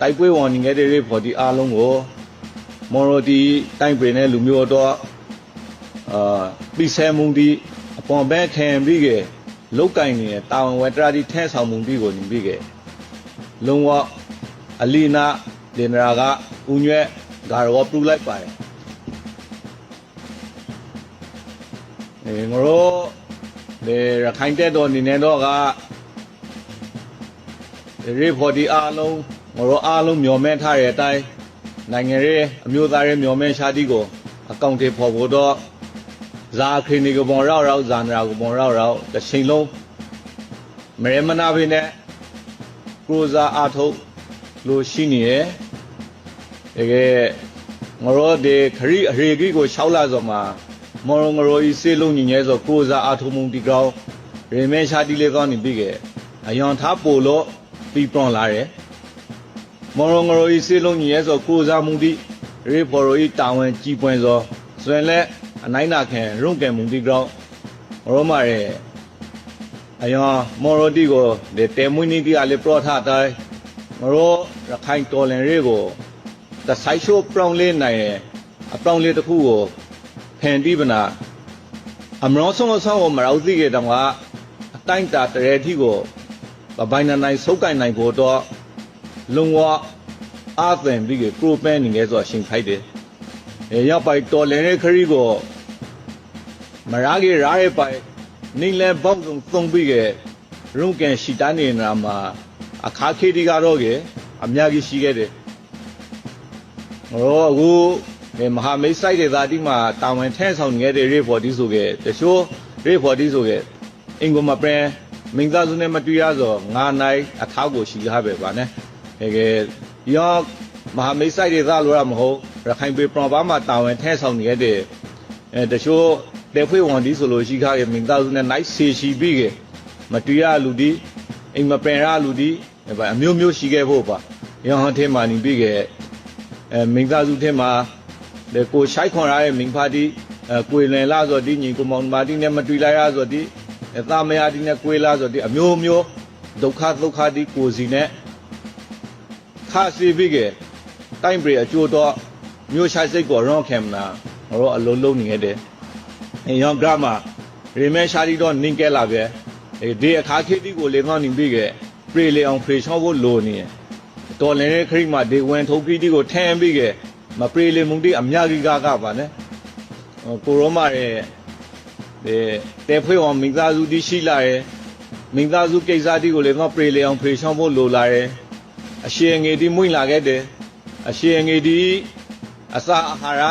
တိုက်ပွဲဝင်နေတဲ့ရေဖော်ဒီအားလုံးကိုမော်ရိုဒီတိုင်းပြည်နဲ့လူမျိုးတော့အာပိဆဲမှုဒီအပေါ်ဘက်ခံပြီးကလောက်ကင်နေတဲ့တာဝန်ဝတ္တရာဒီထဲဆောင်မှုပြီးကိုနေပြီးကလုံးဝအလီနာလင်ရာကဦးညွဲ့ဂါရောပလူလိုက်ပါတယ်အဲငါတို့ဒီရခိုင်တဲ့တော်အနေနဲ့တော့ကရေဖော်ဒီအားလုံး ငါတို့အားလုံးမျှော်မှန်းထားတဲ့အတိုင်းနိုင်ငံရေးအမျိုးသားရေးမျှော်မှန်းရှားသီးကိုအကောင့်တွေဖော်ဖို့တော့ဇာခရီနီကပုံရောက်ရောက်ဇာနရာကပုံရောက်ရောက်တစ်ချိန်လုံးမရမနာဖေးနဲ့ကရိုဇာအားထုတ်လို့ရှိနေရဲ့တကယ်ငါတို့ဒီခရီအရေကြီးကို6လဆိုမှာမော်ရငရိုဤစေလုံးညီငယ်ဆိုကရိုဇာအားထုတ်မှုဒီကောင်းရေမဲရှားသီးလေးကောင်းနေပြီကအယွန်ထားပို့လို့ပြီးပွန်လာတယ် မော်ရိုငရိုဤစေလုံးညီရဲဆိုကိုစားမှုတိရေဖော်ရိုဤတာဝန်ကြီးပွင့်သောဆိုရင်လည်းအနိုင်နာခံရုံကဲမှုတိကောင်းရောမရဲအယောမော်ရိုတီကိုဒီတဲမွေးနီတီအလေပရောထတိုင်းမရောရခိုင်တော်လင်ရေးကိုတဆိုင်ရှိုးပရောင်းလေးနိုင်ရဲ့အပရောင်းလေးတစ်ခုကိုဖန်တီးပနာအမရောဆုံးဆောင်ကိုမရောက်သိခဲ့တော့ကအတိုင်းတာတရေထီကိုဘဘိုင်နနိုင်စုပ်ကိုင်နိုင်ဖို့တော့လုံဝ အားသင်ပြီးကပရိုပန်နေလဲဆိုတော့ရှင်ခိုက်တယ်။အဲရောက်ပိုက်တော်လည်းတဲ့ခရီးကိုမရကြီးရားရဲ့ပိုက်နေလဲပေါက်ဆုံးသုံးပြီးကရုံကန်ရှိတန်းနေနာမှာအခါခေတီကတော့ကအများကြီးရှိခဲ့တယ်။ဟောအခုဒီမဟာမိတ်ဆိုင်တဲ့ဇာတိမှာတာဝန်ထဲဆောင်နေတဲ့ရေဖော်တီဆိုခဲ့တချို့ရေဖော်တီဆိုခဲ့အင်္ဂုမပရန်မင်းသားစုနဲ့မတွေ့ရဆိုငါနိုင်အထောက်ကိုရှိကားပဲပါနဲ့တကယ် ရောမဟာမိတ်ဆိုင်တွေသားလို့ရမဟုတ်ရခိုင်ပြည်ပရဘာမှာတာဝန်ထဲဆောင်နေရတဲ့အဲတချို့တေဖွေဝန်ဒီဆိုလို့ရှိကားရဲ့မင်းသားစုနဲ့နိုင်ဆေရှိပြီးကမတွေ့ရလူဒီအိမ်မပင်ရလူဒီအဲအမျိုးမျိုးရှိခဲ့ဖို့ပါရောဟန်ထဲမှာနေပြီးကအဲမင်းသားစုထဲမှာလေကိုရှိုက်ခွန်ရရဲ့မင်းဖာတီအဲကိုလင်လာဆိုဒီညီကိုမောင်မာတီနဲ့မတွေ့လိုက်ရဆိုဒီအသားမယားဒီနဲ့ကွေးလားဆိုဒီအမျိုးမျိုးဒုက္ခဒုက္ခဒီကိုစီနဲ့ ခါစီပြီးကတိုင်းပြည်အကျိုးတော့မျိုးရှိုက်စိတ်ကိုရောခဲမနာငါတို့အလုံးလုံးနေရတယ်အင်ယောဂရမရေမဲရှာဒီတော့နင်းကဲလာပဲဒီအခါခေတိကိုလေငေါနေပြီးကပြေလေအောင်ဖေချောဖို့လိုနေတော်လင်းတဲ့ခရိမှာဒီဝင်ထုတ်ပြီးဒီကိုထမ်းပြီးကမပြေလေမှုတိအမြကြီးကားကပါနဲ့ကိုရောမရဲ့တဲ့တဲဖွေးအောင်မိသားစုတိရှိလာတယ်မိသားစုကိစ္စတိကိုလည်းငါပြေလေအောင်ဖေချောင်းဖို့လိုလာတယ် အရှိငေတိမွင့်လာခဲ့တယ်အရှိငေတိအစာအာဟာရ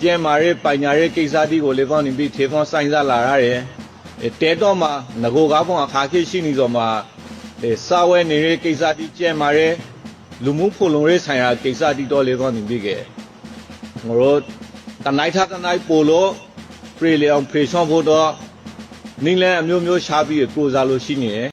ကျဲမာရဲ့ပိုင်ညာရဲ့ကိစ္စတိကိုလည်းကောင်းနေပြီးထေဖောင်းဆိုင်စားလာရတယ်တဲတော့မှငကိုကားပေါင်းအခါခေရှိနေတော့မှစာဝဲနေတဲ့ကိစ္စတိကျဲမာရဲ့လူမှုဖုန်လုံရေးဆိုင်ရာကိစ္စတိတော့လည်းကောင်းနေပြီးခဲ့ငါတို့တနိုင်ထတနိုင်ပို့လို့ပြေလေအောင်ဖေချောင်းဖို့တော့နင်းလဲအမျိုးမျိုးရှားပြီးကိုစားလို့ရှိနေတယ်